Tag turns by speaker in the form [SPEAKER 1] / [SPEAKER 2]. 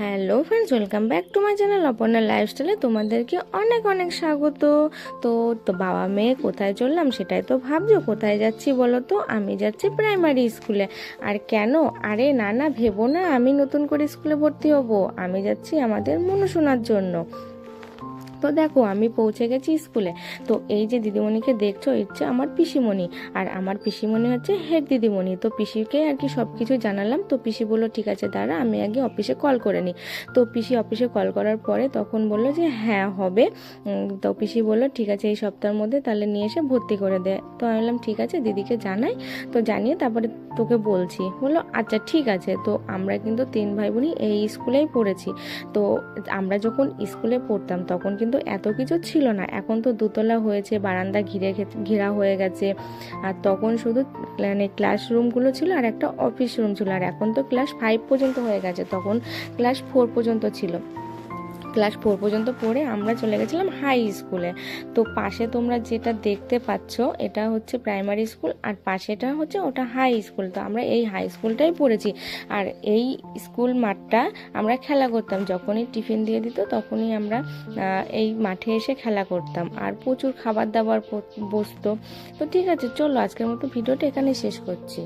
[SPEAKER 1] Hello friends welcome back to my channel Aparna লাইফস্টাইলে তোমাদেরকে অনেক অনেক স্বাগত। তো তো বাবা মেয়ে কোথায় চললাম সেটাই তো ভাবছ, কোথায় যাচ্ছি বলো তো? আমি যাচ্ছি প্রাইমারি স্কুলে আর কেন? আরে না না, ভেবো না, আমি নতুন করে স্কুলে ভর্তি হব। আমি যাচ্ছি আমাদের মনোশোনার জন্য। তো দেখো, আমি পৌঁছে গেছি স্কুলে। তো এই যে দিদিমণিকে দেখছ হচ্ছে আমার পিসিমণি। আর আমার পিসিমণি হচ্ছে হেড দিদিমণি। তো পিসিকে আর কি সব কিছু জানালাম। তো পিসি বলল, ঠিক আছে, দাঁড়া, আমি আগে অফিসে কল করে নিই। তো পিসি অফিসে কল করার পরে তখন বলল যে হ্যাঁ হবে। তো পিসি বলল, ঠিক আছে, এই সপ্তাহের মধ্যে তাহলে নিয়ে এসে ভর্তি করে দে। তো আমি বললাম, ঠিক আছে, দিদিকে জানাই। তো জানিয়ে তারপরে তোকে বলছি। বলল আচ্ছা ঠিক আছে। তো আমরা কিন্তু তিন ভাই বোনই এই স্কুলেই পড়েছি। তো আমরা যখন স্কুলে পড়তাম, তখন কিন্তু এত কিছু ছিল না। এখন তো দোতলা হয়েছে, বারান্দা ঘিরে ঘেরা হয়ে গেছে। আর তখন শুধু মানে ক্লাসরুমগুলো ছিল আর একটা অফিস রুম ছিল। আর এখন তো ক্লাস ফাইভ পর্যন্ত হয়ে গেছে। তখন ক্লাস ফোর পর্যন্ত ছিল। ক্লাস ফোর পর্যন্ত পড়ে আমরা চলে গেছিলাম হাই স্কুলে। তো পাশে তোমরা যেটা দেখতে পাচ্ছ, এটা হচ্ছে প্রাইমারি স্কুল আর পাশেটা হচ্ছে ওটা হাই স্কুল। তো আমরা এই হাই স্কুলটাই পড়েছি আর এই স্কুল মাঠটা আমরা খেলা করতাম। যখনই টিফিন দিয়ে দিত তখনই আমরা এই মাঠে এসে খেলা করতাম আর প্রচুর খাবার দাবার বসতো। তো ঠিক আছে, চলো আজকের মতো ভিডিওটা এখানে শেষ করছি।